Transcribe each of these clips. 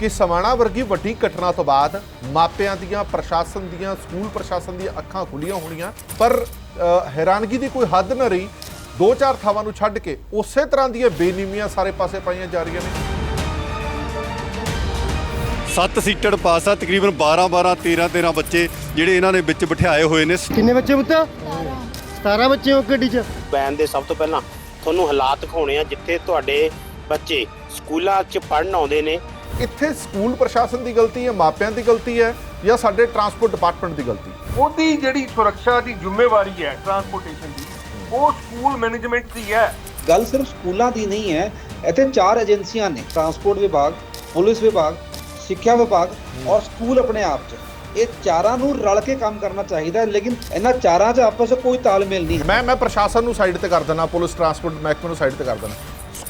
ਕਿ ਸਮਾਣਾ ਵਰਗੀ ਵੱਡੀ ਘਟਨਾ ਤੋਂ ਬਾਅਦ ਮਾਪਿਆਂ ਦੀਆਂ ਪ੍ਰਸ਼ਾਸਨ ਦੀਆਂ ਸਕੂਲ ਪ੍ਰਸ਼ਾਸਨ ਦੀਆਂ ਅੱਖਾਂ ਖੁੱਲੀਆਂ ਹੋਣੀਆਂ। ਪਰ ਹੈਰਾਨਗੀ ਦੀ ਕੋਈ ਹੱਦ ਨਾ ਰਹੀ। ਦੋ ਚਾਰ ਥਾਵਾਂ ਨੂੰ ਛੱਡ ਕੇ ਉਸੇ ਤਰ੍ਹਾਂ ਦੀਆਂ ਬੇਨੀਮੀਆਂ ਸਾਰੇ ਪਾਸੇ ਪਾਈਆਂ ਜਾ ਰਹੀਆਂ ਨੇ। ਸੱਤ ਸੀਟਡ ਪਾਸ ਆ ਤਕਰੀਬਨ 12 12 13 13 ਬੱਚੇ ਜਿਹੜੇ ਇਹਨਾਂ ਨੇ ਵਿੱਚ ਬਿਠਾਏ ਹੋਏ ਨੇ। ਕਿੰਨੇ ਬੱਚੇ ਪੁੱਤ? 17 ਬੱਚੇ ਹੋ ਗੱਡੀ 'ਚ। ਬੈਨ ਦੇ ਸਭ ਤੋਂ ਪਹਿਲਾਂ ਤੁਹਾਨੂੰ ਹਾਲਾਤ ਦਿਖਾਉਣੇ ਆ ਜਿੱਥੇ ਤੁਹਾਡੇ ਬੱਚੇ ਸਕੂਲਾਂ 'ਚ ਪੜ੍ਹਨ ਆਉਂਦੇ ਨੇ। ਇੱਥੇ ਸਕੂਲ ਪ੍ਰਸ਼ਾਸਨ ਦੀ ਗਲਤੀ ਹੈ ਮਾਪਿਆਂ ਦੀ ਗਲਤੀ ਹੈ ਜਾਂ ਸਾਡੇ ਟਰਾਂਸਪੋਰਟ ਡਿਪਾਰਟਮੈਂਟ ਦੀ ਗਲਤੀ? ਉਹਦੀ ਜਿਹੜੀ ਸੁਰੱਖਿਆ ਦੀ ਜ਼ਿੰਮੇਵਾਰੀ ਹੈ ਟਰਾਂਸਪੋਰਟੇਸ਼ਨ ਦੀ ਉਹ ਸਕੂਲ ਮੈਨੇਜਮੈਂਟ ਦੀ ਹੈ। ਗੱਲ ਸਿਰਫ ਸਕੂਲਾਂ ਦੀ ਨਹੀਂ ਹੈ ਇੱਥੇ ਚਾਰ ਏਜੰਸੀਆਂ ਨੇ ਟਰਾਂਸਪੋਰਟ ਵਿਭਾਗ ਪੁਲਿਸ ਵਿਭਾਗ ਸਿੱਖਿਆ ਵਿਭਾਗ ਔਰ ਸਕੂਲ ਆਪਣੇ ਆਪ 'ਚ। ਇਹ ਚਾਰਾਂ ਨੂੰ ਰਲ ਕੇ ਕੰਮ ਕਰਨਾ ਚਾਹੀਦਾ ਹੈ ਲੇਕਿਨ ਇਹਨਾਂ ਚਾਰਾਂ 'ਚ ਆਪਸ 'ਚ ਕੋਈ ਤਾਲਮੇਲ ਨਹੀਂ ਹੈ। ਮੈਂ ਮੈਂ ਪ੍ਰਸ਼ਾਸਨ ਨੂੰ ਸਾਈਡ ਤੇ ਕਰ ਦੇਣਾ ਪੁਲਿਸ ਟਰਾਂਸਪੋਰਟ ਮਹਿਕਮੇ ਨੂੰ ਸਾਈਡ ਤੇ ਕਰ ਦੇਣਾ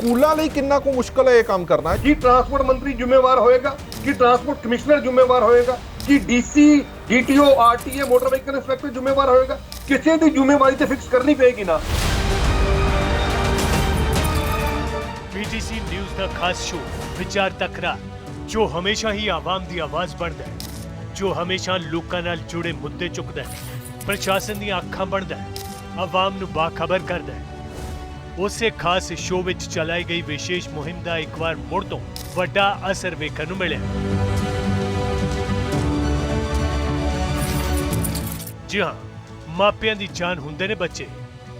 ਸਕੂਲਾਂ ਲਈ ਕਿੰਨਾ ਕੁ ਮੁਸ਼ਕਲ ਹੈ ਇਹ ਕੰਮ ਕਰਨਾ ਕੀ ਟਰਾਂਸਪੋਰਟ ਮੰਤਰੀ ਜ਼ਿੰਮੇਵਾਰ ਹੋਏਗਾ ਕੀ ਟਰਾਂਸਪੋਰਟ ਕਮਿਸ਼ਨਰ ਜ਼ਿੰਮੇਵਾਰ ਹੋਏਗਾ ਕੀ DC DTO RTA motor vehicle inspector ਜ਼ਿੰਮੇਵਾਰ ਹੋਏਗਾ ਕਿਸੇ ਦੀ ਜ਼ਿੰਮੇਵਾਰੀ ਤੇ ਫਿਕਸ ਕਰਨੀ ਪਏਗੀ ਨਾ ਪੀਟੀਸੀ ਨਿਊਜ਼ ਦਾ ਖਾਸ ਸ਼ੋਅ ਵਿਚਾਰ ਤਕਰਾਰ ਜੋ ਹਮੇਸ਼ਾ ਹੀ ਆਵਾਮ ਦੀ ਆਵਾਜ਼ ਬਣਦਾ ਹੈ ਜੋ ਹਮੇਸ਼ਾ ਲੋਕਾਂ ਨਾਲ ਜੁੜੇ ਮੁੱਦੇ ਚੁੱਕਦਾ ਹੈ ਪ੍ਰਸ਼ਾਸਨ ਦੀਆਂ ਅੱਖਾਂ ਬਣਦਾ ਹੈ ਆਵਾਮ ਨੂੰ ਬਾਖਬਰ ਕਰਦਾ ਹੈ ਉਸੇ ਖਾਸ ਸ਼ੋਅ ਵਿੱਚ ਚਲਾਈ ਗਈ ਵਿਸ਼ੇਸ਼ ਮੁਹਿੰਮ ਦਾ ਇੱਕ ਵਾਰ ਮੁੜ ਤੋਂ ਵੱਡਾ ਅਸਰ ਵੇਖਣ ਨੂੰ ਮਿਲਿਆ। ਜੀ ਹਾਂ, ਮਾਪਿਆਂ ਦੀ ਜਾਨ ਹੁੰਦੇ ਨੇ ਬੱਚੇ,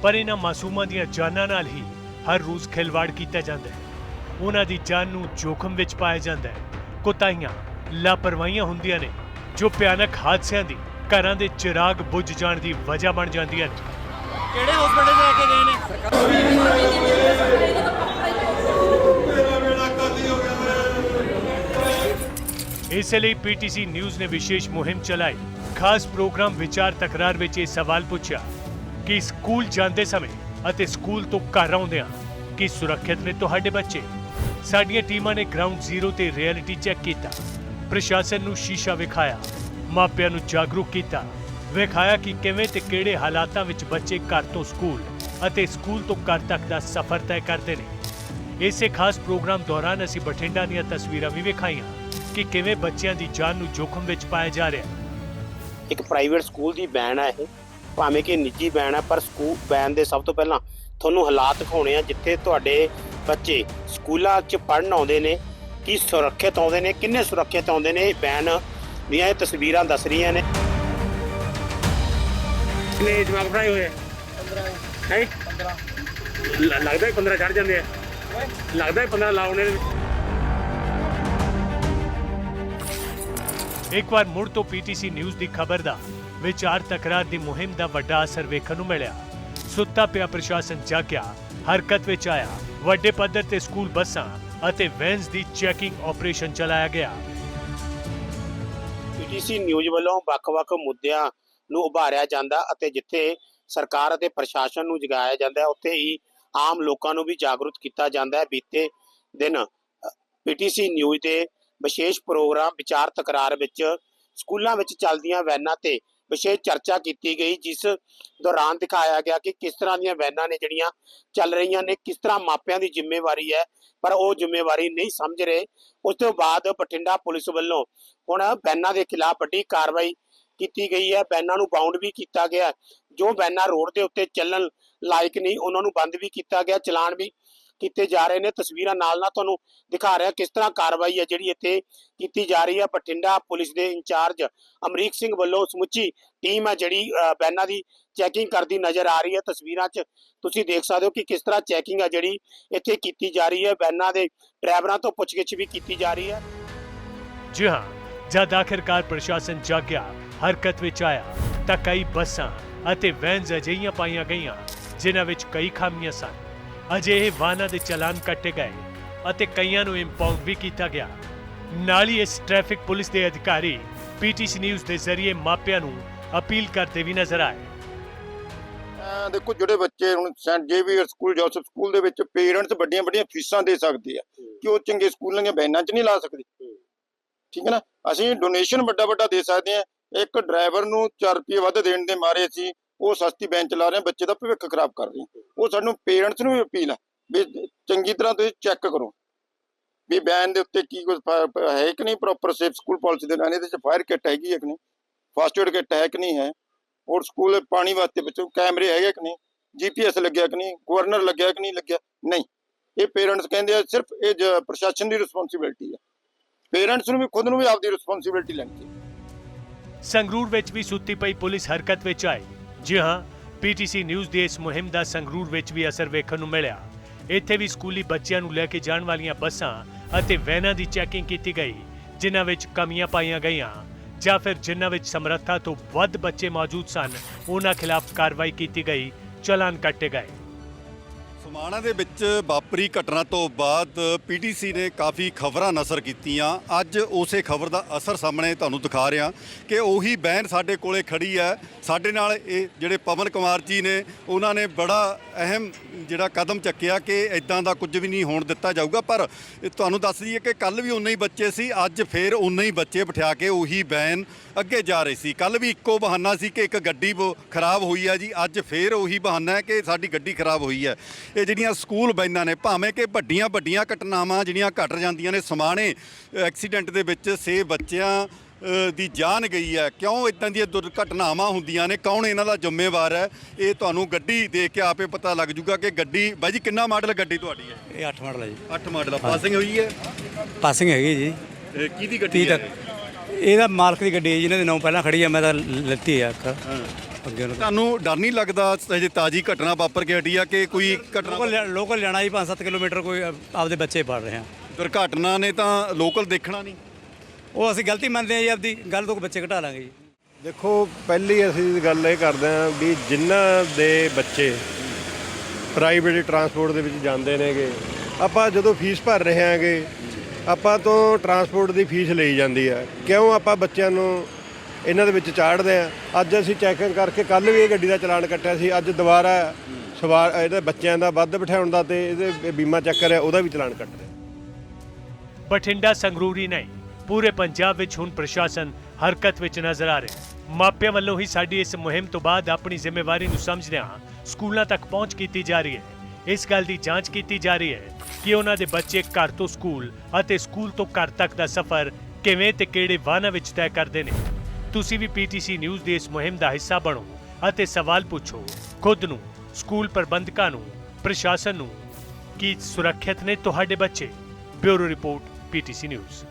ਪਰ ਇਹਨਾਂ ਮਾਸੂਮਾਂ ਦੀਆਂ ਜਾਨਾਂ ਨਾਲ ਹੀ ਹਰ ਰੋਜ਼ ਖਿਲਵਾੜ ਕੀਤਾ ਜਾਂਦਾ ਹੈ। ਉਹਨਾਂ ਦੀ ਜਾਨ ਨੂੰ ਜੋਖਮ ਵਿੱਚ ਪਾਇਆ ਜਾਂਦਾ ਹੈ। ਕੋਤਾਹੀਆਂ, ਲਾਪਰਵਾਹੀਆਂ ਹੁੰਦੀਆਂ ਨੇ, ਜੋ ਭਿਆਨਕ ਹਾਦਸਿਆਂ ਦੀ ਘਰਾਂ ਦੇ ਚਿਰਾਗ ਬੁਝ ਜਾਣ ਦੀ ਵਜ੍ਹਾ ਬਣ ਜਾਂਦੀਆਂ ਨੇ। ਇਸੇ ਲਈ ਪੀਟੀਸੀ ਨਿਊਜ਼ ਨੇ ਵਿਸ਼ੇਸ਼ ਮੁਹਿੰਮ ਚਲਾਈ। ਖਾਸ ਪ੍ਰੋਗਰਾਮ ਵਿਚਾਰ ਤਕਰਾਰ ਵਿੱਚ ਇਹ ਸਵਾਲ ਪੁੱਛਿਆ ਕਿ ਸਕੂਲ ਜਾਂਦੇ ਸਮੇਂ ਅਤੇ ਸਕੂਲ ਤੋਂ ਘਰ ਆਉਂਦਿਆਂ ਕੀ ਸੁਰੱਖਿਅਤ ਨੇ ਤੁਹਾਡੇ ਬੱਚੇ? ਸਾਡੀਆਂ ਟੀਮਾਂ ਨੇ ਗਰਾਊਂਡ ਜ਼ੀਰੋ ਤੇ ਰਿਐਲਿਟੀ ਚੈੱਕ ਕੀਤਾ। ਪ੍ਰਸ਼ਾਸਨ ਨੂੰ ਸ਼ੀਸ਼ਾ ਵਿਖਾਇਆ। ਮਾਪਿਆਂ ਨੂੰ ਜਾਗਰੂਕ ਕੀਤਾ। ਵਿਖਾਇਆ ਕਿ ਕਿਵੇਂ ਤੇ ਕਿਹੜੇ ਹਾਲਾਤਾਂ ਵਿੱਚ ਬੱਚੇ ਘਰ ਤੋਂ ਸਕੂਲ ਅਤੇ ਸਕੂਲ ਤੋਂ ਘਰ ਤੱਕ ਦਾ ਸਫ਼ਰ ਤੈਅ ਕਰਦੇ ਨੇ। ਇਸੇ ਖਾਸ ਪ੍ਰੋਗਰਾਮ ਦੌਰਾਨ ਅਸੀਂ ਬਠਿੰਡਾ ਦੀਆਂ ਤਸਵੀਰਾਂ ਵੀ ਵਿਖਾਈਆਂ ਕਿ ਕਿਵੇਂ ਬੱਚਿਆਂ ਦੀ ਜਾਨ ਨੂੰ ਜੋਖਮ ਵਿੱਚ ਪਾਇਆ ਜਾ ਰਿਹਾ। ਇੱਕ ਪ੍ਰਾਈਵੇਟ ਸਕੂਲ ਦੀ ਬੈਨ ਹੈ ਇਹ। ਭਾਵੇਂ ਕਿ ਨਿੱਜੀ ਬੈਨ ਹੈ ਪਰ ਸਕੂਲ ਬੈਨ ਦੇ ਸਭ ਤੋਂ ਪਹਿਲਾਂ ਤੁਹਾਨੂੰ ਹਾਲਾਤ ਦਿਖਾਉਣੇ ਆ ਜਿੱਥੇ ਤੁਹਾਡੇ ਬੱਚੇ ਸਕੂਲਾਂ 'ਚ ਪੜ੍ਹਨ ਆਉਂਦੇ ਨੇ, ਕੀ ਸੁਰੱਖਿਅਤ ਆਉਂਦੇ ਨੇ, ਕਿੰਨੇ ਸੁਰੱਖਿਅਤ ਆਉਂਦੇ ਨੇ, ਇਹ ਬੈਨ ਦੀਆਂ ਇਹ ਤਸਵੀਰਾਂ ਦੱਸ ਰਹੀਆਂ ਨੇ। ਕਿੰਨੇ ਜਵਾਕ ਪੜਾਏ ਹੋਏ ਹੈ 15 ਹੈ? 15 ਲੱਗਦਾ ਹੈ 15 ਚੜ ਜਾਂਦੇ ਆ। ਲੱਗਦਾ ਹੈ 15 ਲਾਉਣੇ ਇੱਕ ਵਾਰ ਮੁੜ ਤੋਂ ਪੀਟੀਸੀ ਨਿਊਜ਼ ਦੀ ਖਬਰ ਦਾ ਵਿਚਾਰ ਤਕਰਾਰ ਦੀ ਮੁਹਿੰਮ ਦਾ ਵੱਡਾ ਅਸਰ ਵੇਖਣ ਨੂੰ ਮਿਲਿਆ। ਸੁੱਤਾ ਪਿਆ ਪ੍ਰਸ਼ਾਸਨ ਜਾਗਿਆ ਹਰਕਤ ਵਿੱਚ ਆਇਆ। ਵੱਡੇ ਪੱਧਰ ਤੇ ਸਕੂਲ ਬੱਸਾਂ ਅਤੇ ਵੈਨਸ ਦੀ ਚੈਕਿੰਗ ਆਪਰੇਸ਼ਨ ਚਲਾਇਆ ਗਿਆ। ਪੀਟੀਸੀ ਨਿਊਜ਼ ਵੱਲੋਂ ਵੱਖ-ਵੱਖ ਮੁੱਦਿਆਂ ਨੂੰ ਉਭਾਰਿਆ ਜਾਂਦਾ ਅਤੇ ਜਿੱਥੇ ਸਰਕਾਰ ਅਤੇ ਪ੍ਰਸ਼ਾਸਨ ਨੂੰ ਜਗਾਇਆ ਜਾਂਦਾ ਹੈ ਉੱਥੇ ਹੀ ਆਮ ਲੋਕਾਂ ਨੂੰ ਵੀ ਜਾਗਰੂਕ ਕੀਤਾ ਜਾਂਦਾ ਹੈ। ਬੀਤੇ ਦਿਨ ਪੀਟੀਸੀ ਨਿਊਜ਼ ਦੇ ਵਿਸ਼ੇਸ਼ ਪ੍ਰੋਗਰਾਮ ਵਿਚਾਰ ਤਕਰਾਰ ਵਿੱਚ ਸਕੂਲਾਂ ਵਿੱਚ ਚੱਲਦੀਆਂ ਵੈਨਾਂ ਤੇ ਵਿਸ਼ੇਸ਼ ਚਰਚਾ ਕੀਤੀ ਗਈ, ਜਿਸ ਦੌਰਾਨ ਦਿਖਾਇਆ ਗਿਆ ਕਿ ਕਿਸ ਤਰ੍ਹਾਂ ਦੀਆਂ ਵੈਨਾਂ ਨੇ ਜਿਹੜੀਆਂ ਚੱਲ ਰਹੀਆਂ ਨੇ, ਕਿਸ ਤਰ੍ਹਾਂ ਮਾਪਿਆਂ ਦੀ ਜ਼ਿੰਮੇਵਾਰੀ ਹੈ, ਪਰ ਉਹ ਜ਼ਿੰਮੇਵਾਰੀ ਨਹੀਂ ਸਮਝ ਰਹੇ। ਉਸ ਤੋਂ ਬਾਅਦ ਬਠਿੰਡਾ ਪੁਲਿਸ ਵੱਲੋਂ ਹੁਣ ਵੈਨਾਂ ਦੇ ਖਿਲਾਫ ਵੱਡੀ ਕਾਰਵਾਈ ਕੀਤੀ ਗਈ ਹੈ ਵੈਨਾਂ ਨੂੰ ਬਾਉਂਡ ਵੀ ਕੀਤਾ ਗਿਆ ਜੋ ਵੈਨਾਂ ਰੋਡ ਦੇ ਉੱਤੇ ਚੱਲਣ ਲਾਇਕ ਨਹੀਂ ਉਹਨਾਂ ਨੂੰ ਬੰਦ ਵੀ ਕੀਤਾ ਗਿਆ ਚਲਾਨ ਵੀ ਕੀਤੇ ਜਾ ਰਹੇ ਨੇ। ਤਸਵੀਰਾਂ ਨਾਲ ਨਾਲ ਤੁਹਾਨੂੰ ਦਿਖਾ ਰਿਹਾ ਕਿਸ ਤਰ੍ਹਾਂ ਕਾਰਵਾਈ ਹੈ ਜਿਹੜੀ ਇੱਥੇ ਕੀਤੀ ਜਾ ਰਹੀ ਹੈ। ਬਠਿੰਡਾ ਪੁਲਿਸ ਦੇ ਇੰਚਾਰਜ ਅਮਰੀਕ ਸਿੰਘ ਵੱਲੋਂ ਸਮੁੱਚੀ ਟੀਮ ਹੈ ਜਿਹੜੀ ਅ, ਦੀ ਚੈਕਿੰਗ ਕਰਦੀ ਨਜ਼ਰ ਆ ਰਹੀ ਹੈ। ਤਸਵੀਰਾਂ 'ਚ ਤੁਸੀਂ ਦੇਖ ਸਕਦੇ ਹੋ ਕਿ ਕਿਸ ਤਰ੍ਹਾਂ ਚੈਕਿੰਗ ਹੈ ਜਿਹੜੀ ਇੱਥੇ ਕੀਤੀ ਜਾ ਰਹੀ ਹੈ। ਵੈਨਾਂ ਦੇ ਡਰਾਈਵਰਾਂ ਤੋਂ ਪੁੱਛਗਿੱਛ ਵੀ ਕੀਤੀ ਜਾ ਰਹੀ ਹੈ। ਜੀ ਹਾਂ ਜਦ ਆਖਿਰਕਾਰ ਪ੍ਰਸ਼ਾਸਨ ਜਾਗਿਆ ਹਰਕਤ ਵਿੱਚ ਆਇਆ। ਤਾਂ ਕਈ ਬੱਸਾਂ ਅਤੇ ਵੈਨਸ ਅਜਿਹੀਆਂ ਪਾਈਆਂ ਗਈਆਂ, ਜਿਨ੍ਹਾਂ ਵਿੱਚ ਕਈ ਖਾਮੀਆਂ ਸਨ। ਅਜਿਹੇ ਵਾਹਨਾਂ ਦੇ ਚਲਾਨ ਕੱਟੇ ਗਏ ਅਤੇ ਕਈਆਂ ਨੂੰ ਇੰਪਾਊਂਡ ਵੀ ਕੀਤਾ ਗਿਆ। ਨਾਲ ਹੀ ਇਸ ਟ੍ਰੈਫਿਕ ਪੁਲਿਸ ਦੇ ਅਧਿਕਾਰੀ ਪੀਟੀਸੀ ਨਿਊਜ਼ ਦੇ ਜ਼ਰੀਏ ਮਾਪਿਆਂ ਨੂੰ ਅਪੀਲ ਕਰਦੇ ਵੀ ਨਜ਼ਰ ਆਏ। ਅਹ ਦੇਖੋ, ਜਿਹੜੇ ਬੱਚੇ ਹੁਣ saint Xavier school Joseph school ਦੇ ਵਿੱਚ ਪੇਰੈਂਟਸ ਵੱਡੀਆਂ ਵੱਡੀਆਂ ਫੀਸਾਂ ਦੇ ਸਕਦੇ ਆ, ਕਿ ਉਹ ਚੰਗੇ ਸਕੂਲਾਂ ਦੀਆਂ ਬੈਨਾਂ 'ਚ ਨਹੀਂ ਲਾ ਸਕਦੇ। ਠੀਕ ਹੈ ਨਾ? ਅਸੀਂ ਡੋਨੇਸ਼ਨ ਵੱਡਾ ਵੱਡਾ ਦੇ ਸਕਦੇ ਆ ਇੱਕ ਡਰਾਈਵਰ ਨੂੰ 4 ਰੁਪਏ ਵੱਧ ਦੇਣ ਦੇ ਮਾਰੇ ਅਸੀਂ, ਉਹ ਸਸਤੀ ਬੈਂਚ ਚਲਾ ਰਹੇ ਹਾਂ, ਬੱਚੇ ਦਾ ਭਵਿੱਖ ਖਰਾਬ ਕਰ ਰਹੇ ਹਾਂ। ਉਹ ਸਾਨੂੰ ਪੇਰੈਂਟਸ ਨੂੰ ਵੀ ਅਪੀਲ ਆ ਵੀ ਚੰਗੀ ਤਰ੍ਹਾਂ ਤੁਸੀਂ ਚੈੱਕ ਕਰੋ ਵੀ ਬੈਨ ਦੇ ਉੱਤੇ ਕੀ ਕੁਝ ਫ- ਹੈ ਕਿ ਨਹੀਂ ਪ੍ਰੋਪਰ ਸੇਫ ਸਕੂਲ ਪਾਲਿਸੀ ਦੇ ਨਾਲ, ਇਹਦੇ ਚ ਫਾਇਰ ਕਿੱਟ ਹੈਗੀ ਹੈ ਕਿ ਨਹੀਂ? ਫਾਸਟ ਏਡ ਕਿੱਟ ਹੈ ਕਿ ਨਹੀਂ ਹੈ? ਔਰ ਸਕੂਲ ਪਾਣੀ ਵਾਸਤੇ ਵਿੱਚੋਂ ਕੈਮਰੇ ਹੈਗੇ ਕਿ ਨਹੀਂ? ਜੀਪੀਐਸ ਲੱਗਿਆ ਕਿ ਨਹੀਂ? ਗਵਰਨਰ ਲੱਗਿਆ ਕਿ ਨਹੀਂ ਲੱਗਿਆ? ਨਹੀਂ। ਇਹ ਪੇਰੈਂਟਸ ਕਹਿੰਦੇ ਆ ਸਿਰਫ ਇਹ ਜ- ਪ੍ਰਸ਼ਾਸਨ ਦੀ ਰਿਸਪੌਂਸਿਬਿਲਟੀ ਹੈ ਪੇਰੈਂਟਸ ਨੂੰ ਵੀ, ਖੁਦ ਨੂੰ ਵੀ ਆਪਦੀ ਰਿਸਪੌਂਸਿਬਿਲਟੀ ਲੈਣੀ ਚਾਹੀਦੀ। ਸੰਗਰੂਰ ਵਿੱਚ ਵੀ ਸੁੱਤੀ ਪਈ ਪੁਲਿਸ ਹਰਕਤ ਵਿੱਚ ਆਈ। ਜੀ ਹਾਂ, ਪੀਟੀਸੀ ਨਿਊਜ਼ ਦੀ ਇਸ ਮੁਹਿੰਮ ਦਾ ਸੰਗਰੂਰ ਵਿੱਚ ਵੀ ਅਸਰ ਵੇਖਣ ਨੂੰ ਮਿਲਿਆ। ਇੱਥੇ ਵੀ ਸਕੂਲੀ ਬੱਚਿਆਂ ਨੂੰ ਲੈ ਕੇ ਜਾਣ ਵਾਲੀਆਂ ਬੱਸਾਂ ਅਤੇ ਵੈਨਾਂ ਦੀ ਚੈਕਿੰਗ ਕੀਤੀ ਗਈ, ਜਿਨ੍ਹਾਂ ਵਿੱਚ ਕਮੀਆਂ ਪਾਈਆਂ ਗਈਆਂ, ਜਾਂ ਫਿਰ ਜਿਨ੍ਹਾਂ ਵਿੱਚ ਸਮਰੱਥਾ ਤੋਂ ਵੱਧ ਬੱਚੇ ਮੌਜੂਦ ਸਨ, ਉਹਨਾਂ ਖਿਲਾਫ ਕਾਰਵਾਈ ਕੀਤੀ ਗਈ, ਚਲਾਨ ਕੱਟੇ ਗਏ। ਸਮਾਣਾ ਦੇ ਵਿੱਚ ਵਾਪਰੀ ਘਟਨਾ ਤੋਂ ਬਾਅਦ ਪੀਟੀਸੀ ਨੇ ਕਾਫੀ ਖਬਰਾਂ ਨਸ਼ਰ ਕੀਤੀਆਂ। ਅੱਜ ਉਸੇ ਖਬਰ ਦਾ ਅਸਰ ਸਾਹਮਣੇ ਤੁਹਾਨੂੰ ਦਿਖਾ ਰਿਹਾ ਕਿ ਉਹੀ ਬੈਨ ਸਾਡੇ ਕੋਲੇ ਖੜੀ ਹੈ। ਸਾਡੇ ਨਾਲ ਇਹ ਜਿਹੜੇ ਪਵਨ ਕੁਮਾਰ ਜੀ ਨੇ, ਉਹਨਾਂ ਨੇ ਬੜਾ ਅਹਿਮ ਜਿਹੜਾ ਕਦਮ ਚੱਕਿਆ ਕਿ ਇਦਾਂ ਦਾ ਕੁਝ ਵੀ ਨਹੀਂ ਹੋਣ ਦਿੱਤਾ ਜਾਊਗਾ। ਪਰ ਤੁਹਾਨੂੰ ਦੱਸ ਦਈਏ ਕਿ ਕੱਲ ਵੀ ਉਨੇ ਹੀ ਬੱਚੇ ਸੀ, ਅੱਜ ਫੇਰ ਉਨੇ ਹੀ ਬੱਚੇ ਬਿਠਾ ਕੇ ਉਹੀ ਬੈਨ ਅੱਗੇ ਜਾ ਰਹੇ ਸੀ। ਕੱਲ ਵੀ ਇੱਕੋ ਬਹਾਨਾ ਸੀ ਕਿ ਇੱਕ ਗੱਡੀ ਬ- ਖਰਾਬ ਹੋਈ ਹੈ ਜੀ, ਅੱਜ ਫੇਰ ਉਹੀ ਬਹਾਨਾ ਹੈ ਕਿ ਸਾਡੀ ਗੱਡੀ ਖਰਾਬ ਹੋਈ ਹੈ। ਇਹ ਜਿਹੜੀਆਂ ਸਕੂਲ ਬੈਨਾਂ ਨੇ, ਭਾਵੇਂ ਕਿ ਵੱਡੀਆਂ ਵੱਡੀਆਂ ਘਟਨਾਵਾਂ ਜਿਹੜੀਆਂ ਘਟ ਜਾਂਦੀਆਂ ਨੇ, ਸਮਾਣੇ ਐਕਸੀਡੈਂਟ ਦੇ ਵਿੱਚ ਸੇ ਬੱਚਿਆਂ ਦੀ ਜਾਨ ਗਈ ਹੈ। ਕਿਉਂ ਇਦਾਂ ਦੀਆਂ ਦੁਰਘਟਨਾਵਾਂ ਹੁੰਦੀਆਂ ਨੇ? ਕੌਣ ਇਹਨਾਂ ਦਾ ਜ਼ਿੰਮੇਵਾਰ ਹੈ? ਇਹ ਤੁਹਾਨੂੰ ਗੱਡੀ ਦੇਖ ਕੇ ਆਪੇ ਪਤਾ ਲੱਗ ਜੂਗਾ ਕਿ ਗੱਡੀ ਬਾਈ ਜੀ ਕਿੰਨਾ ਮਾਡਲ ਗੱਡੀ ਤੁਹਾਡੀ ਹੈ? ਇਹ 8 ਮਾਡਲ ਹੈ ਜੀ। 8 ਮਾਡਲ ਪਾਸਿੰਗ ਹੋਈ ਹੈ? ਪਾਸਿੰਗ ਹੈਗੀ ਜੀ। ਇਹ ਕਿਹਦੀ ਗੱਡੀ 30 ਹੈ? ਇਹਦਾ ਮਾਲਕ ਦੀ ਗੱਡੀ ਹੈ ਜਿਹਨਾਂ ਦੇ ਨਾਮ ਪਹਿਲਾਂ ਖੜੀ ਹੈ ਮੈਂ ਤਾਂ ਲੱਤੀ ਆ ਇੱਕ ਅੱਗੇ ਤੁਹਾਨੂੰ ਡਰ ਨਹੀਂ ਲੱਗਦਾ ਹਜੇ ਤਾਜੀ ਘਟਨਾ ਵਾਪਰ ਕੇ ਹਟੀ ਆ ਕਿ ਕੋਈ ਘਟਨਾ ਲੋਕਲ ਜਾਣਾ ਜੀ 5-7 ਕਿਲੋਮੀਟਰ ਕੋਈ ਆਪਦੇ ਬੱਚੇ ਪੜ ਰਹੇ ਆ ਦੁਰਘਟਨਾ ਨੇ ਤਾਂ ਲੋਕਲ ਦੇਖਣਾ ਨਹੀਂ। ਉਹ ਅਸੀਂ ਗਲਤੀ ਮੰਨਦੇ ਆ ਜੀ ਆਪਦੀ ਗੱਲ ਤੋਂ ਬੱਚੇ ਘਟਾ ਲਾਂਗੇ ਜੀ। ਦੇਖੋ ਪਹਿਲੀ ਅਸੀਂ ਗੱਲ ਇਹ ਕਰਦੇ ਹਾਂ ਵੀ ਜਿਨ੍ਹਾਂ ਦੇ ਬੱਚੇ ਪ੍ਰਾਈਵੇਟ ਟਰਾਂਸਪੋਰਟ ਦੇ ਵਿੱਚ ਜਾਂਦੇ ਨੇਗੇ ਆਪਾਂ ਜਦੋਂ ਫੀਸ ਭਰ ਰਹੇ ਹਾਂਗੇ ਆਪਾਂ ਤੋਂ ਟਰਾਂਸਪੋਰਟ ਦੀ ਫੀਸ ਲਈ ਜਾਂਦੀ ਹੈ ਕਿਉਂ ਆਪਾਂ ਬੱਚਿਆਂ ਨੂੰ ਇਹਨਾਂ ਦੇ ਵਿੱਚ ਚਾੜਦੇ ਆ ਅੱਜ ਅਸੀਂ ਚੈਕਿੰਗ ਕਰਕੇ ਕੱਲ ਵੀ ਇਹ ਗੱਡੀ ਦਾ ਚਲਾਨ ਕੱਟਿਆ ਸੀ ਅੱਜ ਦੁਬਾਰਾ ਸਵਾਰ ਇਹਦੇ ਬੱਚਿਆਂ ਦਾ ਵੱਧ ਬਿਠਾਉਣ ਦਾ ਤੇ ਇਹਦੇ ਬੀਮਾ ਚੱਕਰ ਹੈ ਉਹਦਾ ਵੀ ਚਲਾਨ ਕੱਟ ਰਹੇ ਬਠਿੰਡਾ ਸੰਗਰੂਰੀ ਨਹੀਂ। ਪੂਰੇ ਪੰਜਾਬ ਵਿੱਚ ਹੁਣ ਪ੍ਰਸ਼ਾਸਨ ਹਰਕਤ ਵਿੱਚ ਨਜ਼ਰ ਆ ਰਿਹਾ ਮਾਪਿਆਂ ਵੱਲੋਂ ਹੀ ਸਾਡੀ ਇਸ ਮੁਹਿੰਮ ਤੋਂ ਬਾਅਦ ਆਪਣੀ ਜ਼ਿੰਮੇਵਾਰੀ ਨੂੰ ਸਮਝਦਿਆਂ ਸਕੂਲਾਂ ਤੱਕ ਪਹੁੰਚ ਕੀਤੀ ਜਾ ਰਹੀ ਹੈ। ਇਸ ਗੱਲ ਦੀ ਜਾਂਚ ਕੀਤੀ ਜਾ ਰਹੀ ਹੈ ਕਿ ਉਹਨਾਂ ਦੇ ਬੱਚੇ ਘਰ ਤੋਂ ਸਕੂਲ ਅਤੇ ਸਕੂਲ ਤੋਂ ਘਰ ਤੱਕ ਦਾ ਸਫ਼ਰ ਕਿਵੇਂ ਤੇ ਕਿਹੜੇ ਵਾਹਨਾਂ ਵਿੱਚ ਤੈਅ ਕਰਦੇ ਨੇ। ਤੁਸੀਂ ਵੀ ਪੀਟੀਸੀ ਨਿਊਜ਼ ਦੀ ਇਸ ਮੁਹਿੰਮ ਦਾ ਹਿੱਸਾ ਬਣੋ ਅਤੇ ਸਵਾਲ ਪੁੱਛੋ, ਖੁਦ ਨੂੰ, ਸਕੂਲ ਪ੍ਰਬੰਧਕਾਂ ਨੂੰ, ਪ੍ਰਸ਼ਾਸਨ ਨੂੰ, ਕੀ ਸੁਰੱਖਿਅਤ ਨੇ ਤੁਹਾਡੇ ਬੱਚੇ? Bureau report, PTC news.